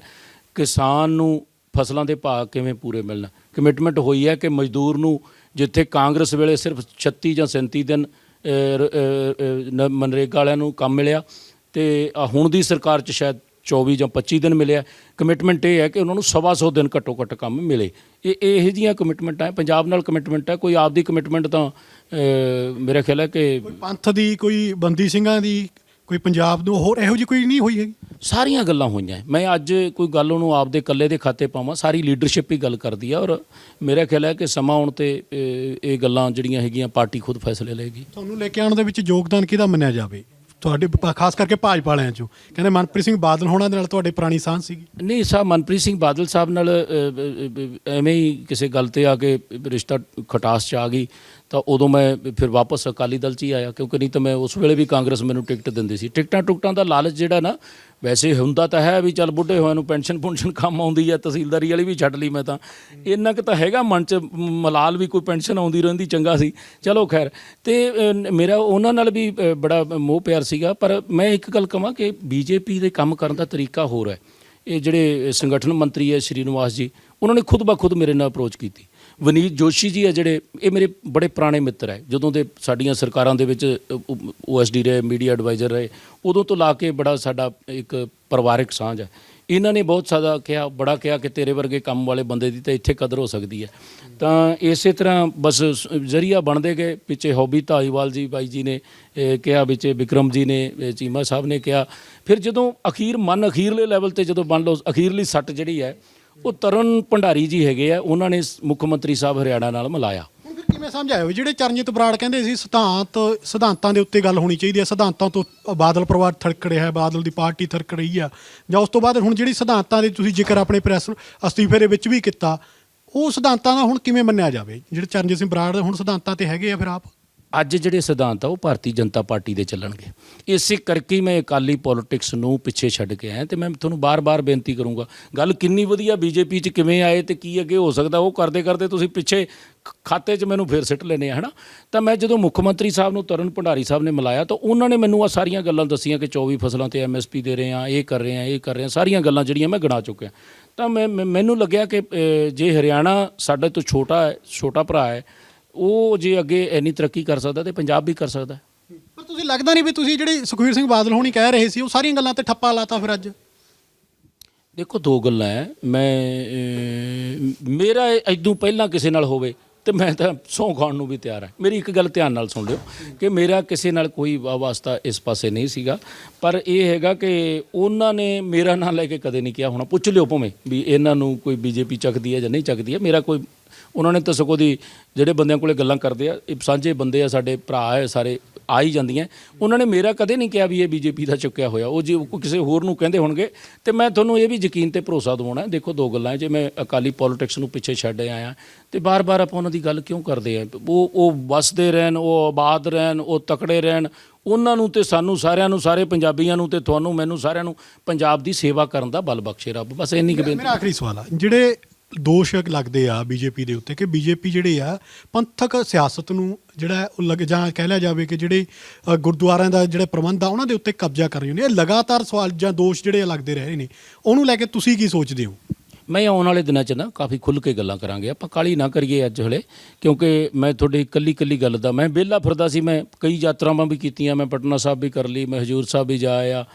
ਕਿਸਾਨ ਨੂੰ ਫਸਲਾਂ ਦੇ ਭਾਅ ਕਿਵੇਂ ਪੂਰੇ ਮਿਲਣ? ਕਮਿਟਮੈਂਟ ਹੋਈ ਹੈ ਕਿ ਮਜ਼ਦੂਰ ਨੂੰ ਜਿੱਥੇ ਕਾਂਗਰਸ ਵੇਲੇ ਸਿਰਫ 36 ਜਾਂ 37 ਦਿਨ ਨ- ਮਨਰੇਗਾ ਵਾਲਿਆਂ ਨੂੰ ਕੰਮ ਮਿਲਿਆ ਤੇ ਹੁਣ ਦੀ ਸਰਕਾਰ 'ਚ ਸ਼ਾਇਦ 24 ਜਾਂ 25 ਦਿਨ ਮਿਲਿਆ। ਕਮਿਟਮੈਂਟ ਇਹ ਹੈ ਕਿ ਉਹਨਾਂ ਨੂੰ ਸਵਾ ਸੌ ਦਿਨ ਘੱਟੋ ਘੱਟ ਕੰਮ ਮਿਲੇ। ਇਹ ਇਹ ਇਹੋ ਜਿਹੀਆਂ ਕਮਿਟਮੈਂਟਾਂ ਹੈ ਪੰਜਾਬ ਨਾਲ ਕਮਿਟਮੈਂਟ ਹੈ ਕੋਈ ਆਪਦੀ ਕਮਿਟਮੈਂਟ ਤਾਂ ਅ, ਮੇਰਾ ਖਿਆਲ ਹੈ ਕਿ ਪੰਥ ਦੀ ਕੋਈ ਬੰਦੀ ਸਿੰਘਾਂ ਦੀ ਕੋਈ ਪੰਜਾਬ ਨੂੰ ਹੋਰ ਇਹੋ ਜਿਹੀ ਕੋਈ ਨਹੀਂ ਹੋਈ ਹੈਗੀ। ਸਾਰੀਆਂ ਗੱਲਾਂ ਹੋਈਆਂ। ਹੈ। ਮੈਂ ਅੱਜ ਕੋਈ ਗੱਲ ਉਹਨੂੰ ਆਪਦੇ ਇਕੱਲੇ ਦੇ ਖਾਤੇ ਪਾਵਾਂ ਸਾਰੀ ਲੀਡਰਸ਼ਿਪ ਹੀ ਗੱਲ ਕਰਦੀ ਆ ਔਰ ਮੇਰਾ ਖਿਆਲ ਹੈ ਕਿ ਸਮਾਂ ਆਉਣ ਤੇ ਇਹ ਗੱਲਾਂ ਜਿਹੜੀਆਂ ਹੈਗੀਆਂ ਪਾਰਟੀ ਖੁਦ ਫੈਸਲੇ ਲਏਗੀ। ਤੁਹਾਨੂੰ ਲੈ ਕੇ ਆਉਣ ਦੇ ਵਿੱਚ ਯੋਗਦਾਨ ਕਿਹਦਾ ਮੰਨਿਆ ਜਾਵੇ? ਤੁਹਾਡੇ ਖਾਸ ਕਰਕੇ ਭਾਜਪਾ ਵਾਲਿਆਂ ਚੋਂ। ਕਹਿੰਦੇ ਮਨਪ੍ਰੀਤ ਸਿੰਘ ਬਾਦਲ ਹੋਣਾ ਦੇ ਨਾਲ ਤੁਹਾਡੇ ਪੁਰਾਣੀ ਸਾਂਝ ਸੀਗੀ। ਨਹੀਂ ਸਾਹਿਬ ਮਨਪ੍ਰੀਤ ਸਿੰਘ ਬਾਦਲ ਸਾਹਿਬ ਨਾਲ ਐਵੇਂ ਹੀ ਕਿਸੇ ਗੱਲ ਤੇ ਆ ਕੇ ਰਿਸ਼ਤਾ ਖਟਾਸ ਚ ਆ ਗਈ। ਤਾਂ ਉਦੋਂ ਮੈਂ ਫਿਰ ਵਾਪਸ ਅਕਾਲੀ ਦਲ ਚ ਹੀ ਆਇਆ, ਕਿਉਂਕਿ ਨਹੀਂ ਤਾਂ ਮੈਂ ਉਸ ਵੇਲੇ ਵੀ ਕਾਂਗਰਸ ਮੈਨੂੰ ਟਿਕਟ ਦਿੰਦੀ ਸੀ। ਟਿਕਟਾਂ ਟੁਕਟਾਂ ਦਾ ਲਾਲਚ ਜਿਹੜਾ ਨਾ ਵੈਸੇ ਹੁੰਦਾ ਤਾਂ ਹੈ ਵੀ ਚੱਲ ਬੁੱਢੇ ਹੋਇਆਂ ਨੂੰ ਪੈਨਸ਼ਨ ਪੁਨਸ਼ਨ ਕੰਮ ਆਉਂਦੀ ਹੈ ਤਹਿਸੀਲਦਾਰੀ ਵਾਲੀ ਵੀ ਛੱਡ ਲਈ ਮੈਂ ਤਾਂ। ਇੰਨਾ ਕੁ ਤਾਂ ਹੈਗਾ ਮਨ ਚ ਮਲਾਲ ਵੀ ਕੋਈ ਪੈਨਸ਼ਨ ਆਉਂਦੀ ਰਹਿੰਦੀ, ਚੰਗਾ ਸੀ। ਚਲੋ ਖੈਰ, ਤੇ ਮੇਰਾ ਉਹਨਾਂ ਨਾਲ ਵੀ ਬੜਾ ਮੋਹ ਪਿਆਰ ਸੀਗਾ, ਪਰ ਮੈਂ ਇੱਕ ਗੱਲ ਕਹਾਂ ਕਿ ਬੀਜੇਪੀ ਦੇ ਕੰਮ ਕਰਨ ਦਾ ਤਰੀਕਾ ਹੋਰ ਹੈ। ਇਹ ਜਿਹੜੇ ਸੰਗਠਨ ਮੰਤਰੀ ਹੈ ਸ਼੍ਰੀ ਨਿਵਾਸ ਜੀ, ਉਹਨਾਂ ਨੇ ਖੁਦ ਬਾ ਮੇਰੇ ਨਾਲ ਅਪਰੋਚ ਕੀਤੀ। ਵਨੀਤ ਜੋਸ਼ੀ ਜੀ ਹੈ ਜਿਹੜੇ, ਇਹ ਮੇਰੇ ਬੜੇ ਪੁਰਾਣੇ ਮਿੱਤਰ ਹੈ ਜਦੋਂ ਦੇ ਸਾਡੀਆਂ ਸਰਕਾਰਾਂ ਦੇ ਵਿੱਚ ਓਐਸਡੀ ਰਹੇ, ਮੀਡੀਆ ਐਡਵਾਈਜ਼ਰ ਰਹੇ, ਉਦੋਂ ਤੋਂ ਲਾ ਕੇ ਬੜਾ ਸਾਡਾ ਇੱਕ ਪਰਿਵਾਰਿਕ ਸਾਂਝ ਹੈ ਇਹਨਾਂ ਨੇ ਬਹੁਤ ਸਾਦਾ ਕਿਹਾ, ਬੜਾ ਕਿਹਾ ਕਿ ਤੇਰੇ ਵਰਗੇ ਕੰਮ ਵਾਲੇ ਬੰਦੇ ਦੀ ਤਾਂ ਇੱਥੇ ਕਦਰ ਹੋ ਸਕਦੀ ਹੈ ਤਾਂ ਇਸੇ ਤਰ੍ਹਾਂ ਬਸ ਜ਼ਰੀਆ ਬਣਦੇ ਗਏ, ਪਿੱਛੇ ਹੌਬੀ ਧਾਲੀਵਾਲ ਜੀ ਬਾਈ ਜੀ ਨੇ ਕਿਹਾ, ਵਿੱਚ ਵਿਕਰਮ ਜੀ ਨੇ ਚੀਮਾ ਸਾਹਿਬ ਨੇ ਕਿਹਾ। ਫਿਰ ਜਦੋਂ ਅਖੀਰ, ਮਨ ਅਖੀਰਲੇ ਲੈਵਲ ਤੇ ਜਦੋਂ ਬਣ ਲਓ, ਅਖੀਰਲੀ ਸੱਟ ਜਿਹੜੀ ਹੈ ਉਹ ਤਰਨ ਭੰਡਾਰੀ ਜੀ ਹੈਗੇ ਆ, ਉਹਨਾਂ ਨੇ ਮੁੱਖ ਮੰਤਰੀ ਸਾਹਿਬ ਹਰਿਆਣਾ ਨਾਲ ਮਿਲਾਇਆ। ਹੁਣ ਫਿਰ ਕਿਵੇਂ ਸਮਝਾਇਆ ਵੀ ਜਿਹੜੇ ਚਰਨਜੀਤ ਬਰਾੜ ਕਹਿੰਦੇ ਸੀ, ਸਿਧਾਂਤ, ਸਿਧਾਂਤਾਂ ਦੇ ਉੱਤੇ ਗੱਲ ਹੋਣੀ ਚਾਹੀਦੀ ਹੈ, ਸਿਧਾਂਤਾਂ ਤੋਂ ਬਾਦਲ ਪਰਿਵਾਰ ਥੜਕ ਰਿਹਾ ਹੈ, ਬਾਦਲ ਦੀ ਪਾਰਟੀ ਥੜਕ ਰਹੀ ਆ। ਜਾਂ ਉਸ ਤੋਂ ਬਾਅਦ ਹੁਣ ਜਿਹੜੀ ਸਿਧਾਂਤਾਂ ਦੇ ਤੁਸੀਂ ਜ਼ਿਕਰ ਆਪਣੇ ਪ੍ਰੈਸ ਅਸਤੀਫੇ ਦੇ ਵਿੱਚ ਵੀ ਕੀਤਾ, ਉਹ ਸਿਧਾਂਤਾਂ ਦਾ ਹੁਣ ਕਿਵੇਂ ਮੰਨਿਆ ਜਾਵੇ? ਜਿਹੜੇ ਚਰਨਜੀਤ ਸਿੰਘ ਬਰਾੜ ਹੁਣ ਸਿਧਾਂਤਾਂ ਤੇ ਹੈਗੇ ਆ ਫਿਰ ਆਪ? ਅੱਜ ਜਿਹੜੇ ਸਿਧਾਂਤ ਆ, ਉਹ ਭਾਰਤੀ ਜਨਤਾ ਪਾਰਟੀ ਦੇ ਚੱਲਣਗੇ। ਇਸੇ ਕਰਕੇ ਹੀ ਮੈਂ ਅਕਾਲੀ ਪੋਲਿਟਿਕਸ ਨੂੰ ਪਿੱਛੇ ਛੱਡ ਕੇ ਆਇਆ ਤੇ ਮੈਂ ਤੁਹਾਨੂੰ ਬਾਰ-ਬਾਰ ਬੇਨਤੀ ਕਰੂੰਗਾ, ਗੱਲ ਕਿੰਨੀ ਵਧੀਆ ਬੀਜੇਪੀ 'ਚ ਕਿਵੇਂ ਆਏ ਤੇ ਕੀ ਅੱਗੇ ਹੋ ਸਕਦਾ, ਉਹ ਕਰਦੇ ਕਰਦੇ ਤੁਸੀਂ ਪਿੱਛੇ ਖਾਤੇ 'ਚ ਮੈਨੂੰ ਫੇਰ ਸਿੱਟ ਲੈਨੇ ਆ, ਹਨਾ? ਤਾਂ ਮੈਂ ਜਦੋਂ ਮੁੱਖ ਮੰਤਰੀ ਸਾਹਿਬ ਨੂੰ ਤਰਨ ਭੰਡਾਰੀ ਸਾਹਿਬ ਨੇ ਮਿਲਾਇਆ, ਤਾਂ ਉਹਨਾਂ ਨੇ ਮੈਨੂੰ ਆ ਸਾਰੀਆਂ ਗੱਲਾਂ ਦੱਸੀਆਂ ਕਿ 24 ਫਸਲਾਂ ਤੇ ਐਮਐਸਪੀ ਦੇ ਰਹੇ ਆ, ਇਹ ਕਰ ਰਹੇ ਆ, ਇਹ ਕਰ ਰਹੇ ਆ, ਸਾਰੀਆਂ ਗੱਲਾਂ ਜਿਹੜੀਆਂ ਮੈਂ ਗਿਣਾ ਚੁੱਕਿਆ। ਤਾਂ ਮੈਂ ਮੈਨੂੰ ਲੱਗਿਆ ਕਿ ਜੇ ਹਰਿਆਣਾ ਸਾਡੇ ਤੋਂ ਛੋਟਾ ਹੈ, ਛੋਟਾ ਭਰਾ ਹੈ ਉਹ ਜੇ ਅੱਗੇ ਇੰਨੀ ਤਰੱਕੀ ਕਰ ਸਕਦਾ ਤੇ ਪੰਜਾਬ ਵੀ ਕਰ ਸਕਦਾ। ਪਰ ਤੁਸੀਂ ਲੱਗਦਾ ਨਹੀਂ ਵੀ ਤੁਸੀਂ ਜਿਹੜੇ ਸੁਖਵੀਰ ਸਿੰਘ ਬਾਦਲ ਹੋਣੀ ਕਹਿ ਰਹੇ ਸੀ ਉਹ ਸਾਰੀਆਂ ਗੱਲਾਂ ਤੇ ਠੱਪਾ ਲਾਤਾ ਫਿਰ ਅੱਜ? ਦੇਖੋ ਦੋ ਗੱਲਾਂ ਹੈ ਮੈਂ ਮੇਰਾ ਇਦੋਂ ਪਹਿਲਾਂ ਕਿਸੇ ਨਾਲ ਹੋਵੇ ਤੇ ਮੈਂ ਤਾਂ ਸਹੁੰ ਖਾਣ ਨੂੰ ਵੀ ਤਿਆਰ ਹਾਂ ਮੇਰੀ ਇੱਕ ਗੱਲ ਧਿਆਨ ਨਾਲ ਸੁਣ ਲਿਓ ਕਿ ਮੇਰਾ ਕਿਸੇ ਨਾਲ ਕੋਈ ਵਾਸਤਾ ਇਸ ਪਾਸੇ ਨਹੀਂ ਸੀਗਾ। ਪਰ ਇਹ ਹੈਗਾ ਕਿ ਉਹਨਾਂ ਨੇ ਮੇਰਾ ਨਾਂ ਲੈ ਕੇ ਕਦੇ ਨਹੀਂ ਕਿਹਾ ਹੋਣਾ। ਪੁੱਛ ਲਿਓ ਭਾਵੇਂ ਵੀ ਇਹਨਾਂ ਨੂੰ ਕੋਈ ਬੀਜੇਪੀ ਚੱਕਦੀ ਹੈ ਜਾਂ ਨਹੀਂ ਚੱਕਦੀ ਹੈ ਮੇਰਾ ਕੋਈ ਉਹਨਾਂ ਨੇ ਤਾਂ ਸਗੋਂ ਦੀ ਜਿਹੜੇ ਬੰਦਿਆਂ ਕੋਲੇ ਗੱਲਾਂ ਕਰਦੇ ਆ, ਇਹ ਸਾਂਝੇ ਬੰਦੇ ਆ, ਸਾਡੇ ਭਰਾ ਹੈ ਸਾਰੇ ਆ ਹੀ ਜਾਂਦੀਆਂ। ਉਹਨਾਂ ਨੇ ਮੇਰਾ ਕਦੇ ਨਹੀਂ ਕਿਹਾ ਵੀ ਇਹ ਬੀਜੇਪੀ ਦਾ ਚੁੱਕਿਆ ਹੋਇਆ। ਉਹ ਜੇ ਕਿਸੇ ਹੋਰ ਨੂੰ ਕਹਿੰਦੇ ਹੋਣਗੇ, ਤੇ ਮੈਂ ਤੁਹਾਨੂੰ ਇਹ ਵੀ ਯਕੀਨ ਤੇ ਭਰੋਸਾ ਦਿਵਾਉਣਾ ਦੇਖੋ ਦੋ ਗੱਲਾਂ ਜੇ ਮੈਂ ਅਕਾਲੀ ਪੋਲਿਟਿਕਸ ਨੂੰ ਪਿੱਛੇ ਛੱਡ ਆਇਆ, ਤੇ ਬਾਰ-ਬਾਰ ਆਪਾਂ ਉਹਨਾਂ ਦੀ ਗੱਲ ਕਿਉਂ ਕਰਦੇ ਆ? ਉਹ ਉਹ ਵਸਦੇ ਰਹਿਣ, ਉਹ ਆਬਾਦ ਰਹਿਣ, ਉਹ ਤਕੜੇ ਰਹਿਣ, ਉਹਨਾਂ ਨੂੰ ਤੇ ਸਾਨੂੰ ਸਾਰਿਆਂ ਨੂੰ, ਸਾਰੇ ਪੰਜਾਬੀਆਂ ਨੂੰ ਤੇ ਤੁਹਾਨੂੰ, ਮੈਨੂੰ ਸਾਰਿਆਂ ਨੂੰ ਪੰਜਾਬ ਦੀ ਸੇਵਾ ਕਰਨ ਦਾ ਬਲ ਬਖਸ਼ੇ ਰੱਬ। ਬਸ ਇੰਨੀ ਕੁ ਬੇਨਤੀ। ਮੇਰਾ ਆਖਰੀ ਸਵਾਲ ਆ। ਜਿਹੜੇ ਦੋਸ਼ ਲੱਗਦੇ ਆ ਬੀਜੇਪੀ ਦੇ ਉੱਤੇ ਕਿ ਬੀਜੇਪੀ ਜਿਹੜੇ ਆ, ਪੰਥਕ ਸਿਆਸਤ ਨੂੰ ਜਿਹੜਾ ਹੈ, ਉਹ ਲੱਗ ਜਾਂ ਕਹਿ ਲਿਆ ਜਾਵੇ ਕਿ ਜਿਹੜੇ ਗੁਰਦੁਆਰਿਆਂ ਦਾ ਜਿਹੜਾ ਪ੍ਰਬੰਧ ਆ, ਉਹਨਾਂ ਦੇ ਉੱਤੇ ਕਬਜ਼ਾ ਕਰ ਰਹੀ ਨੇ। ਇਹ ਲਗਾਤਾਰ ਸਵਾਲ ਜਾਂ ਦੋਸ਼ ਜਿਹੜੇ ਲੱਗਦੇ ਰਹੇ ਨੇ। ਉਹਨੂੰ ਲੈ ਕੇ ਤੁਸੀਂ ਕੀ ਸੋਚਦੇ ਹੋ? ਮੈਂ ਆਉਣ ਵਾਲੇ ਦਿਨਾਂ 'ਚ ਨਾ ਕਾਫੀ ਖੁੱਲ ਕੇ ਗੱਲਾਂ ਕਰਾਂਗੇ। ਆਪਾਂ ਕਾਲੀ ਨਾ ਕਰੀਏ ਅੱਜ ਹਲੇ, ਕਿਉਂਕਿ ਮੈਂ ਤੁਹਾਡੀ ਇਕੱਲੀ ਇਕੱਲੀ ਗੱਲ ਦਾ, ਮੈਂ ਵਿਹਲਾ ਫਿਰਦਾ ਸੀ, ਮੈਂ ਕਈ ਯਾਤਰਾਵਾਂ ਵੀ ਕੀਤੀਆਂ, ਮੈਂ ਪਟਨਾ ਸਾਹਿਬ ਵੀ ਕਰ ਲਈ, ਮੈਂ ਹਜੂਰ ਸਾਹਿਬ ਵੀ ਜਾ ਆਇਆ।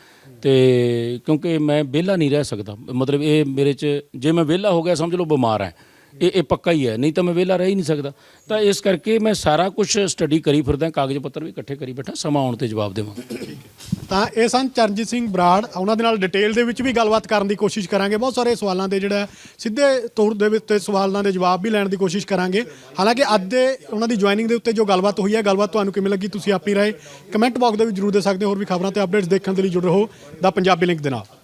ਤੇ ਕਿਉਂਕਿ ਮੈਂ ਵਿਹਲਾ ਨਹੀਂ ਰਹਿ ਸਕਦਾ। ਮਤਲਬ ਇਹ ਮੇਰੇ 'ਚ, ਜੇ ਮੈਂ ਵਿਹਲਾ ਹੋ ਗਿਆ, ਸਮਝ ਲਓ ਬਿਮਾਰ ਹੈ। ਇਹ ਇਹ ਪੱਕਾ ਹੀ ਹੈ, ਨਹੀਂ ਤਾਂ ਮੈਂ ਵਿਹਲਾ ਰਹਿ ਹੀ ਨਹੀਂ ਸਕਦਾ। ਤਾਂ ਇਸ ਕਰਕੇ ਮੈਂ ਸਾਰਾ ਕੁਝ ਸਟੱਡੀ ਕਰੀ ਫਿਰਦਾ, ਕਾਗਜ਼ ਪੱਤਰ ਵੀ ਇਕੱਠੇ ਕਰੀ ਬੈਠਾ, ਸਮਾਂ ਆਉਣ ਤੇ ਜਵਾਬ ਦੇਵਾਂ। ਤਾਂ ਇਹ ਸਨ ਚਰਨਜੀਤ ਸਿੰਘ ਬਰਾੜ, ਉਹਨਾਂ ਦੇ ਨਾਲ ਡਿਟੇਲ ਦੇ ਵਿੱਚ ਵੀ ਗੱਲਬਾਤ ਕਰਨ ਦੀ ਕੋਸ਼ਿਸ਼ ਕਰਾਂਗੇ। ਬਹੁਤ ਸਾਰੇ ਸਵਾਲਾਂ ਦੇ ਜਿਹੜਾ ਸਿੱਧੇ ਤੌਰ ਦੇ ਵਿੱਚ ਤੇ ਸਵਾਲਾਂ ਦੇ ਜਵਾਬ ਵੀ ਲੈਣ ਦੀ ਕੋਸ਼ਿਸ਼ ਕਰਾਂਗੇ। ਹਾਲਾਂਕਿ ਅੱਜ ਦੇ ਉਹਨਾਂ ਦੀ ਜੁਆਇਨਿੰਗ ਦੇ ਉੱਤੇ ਜੋ ਗੱਲਬਾਤ ਹੋਈ ਹੈ, ਗੱਲਬਾਤ ਤੁਹਾਨੂੰ ਕਿਵੇਂ ਲੱਗੀ, ਤੁਸੀਂ ਆਪਣੀ ਰਾਏ ਕਮੈਂਟ ਬਾਕਸ ਦੇ ਵਿੱਚ ਜਰੂਰ ਦੇ ਸਕਦੇ ਹੋ, ਹੋਰ ਵੀ ਖਬਰਾਂ ਤੇ ਅਪਡੇਟਸ ਦੇਖਣ ਦੇ ਲਈ ਜੁੜੇ ਰਹੋ। ਦਾ ਪੰਜਾਬੀ ਲਿੰਕ ਦੇ ਨਾਲ।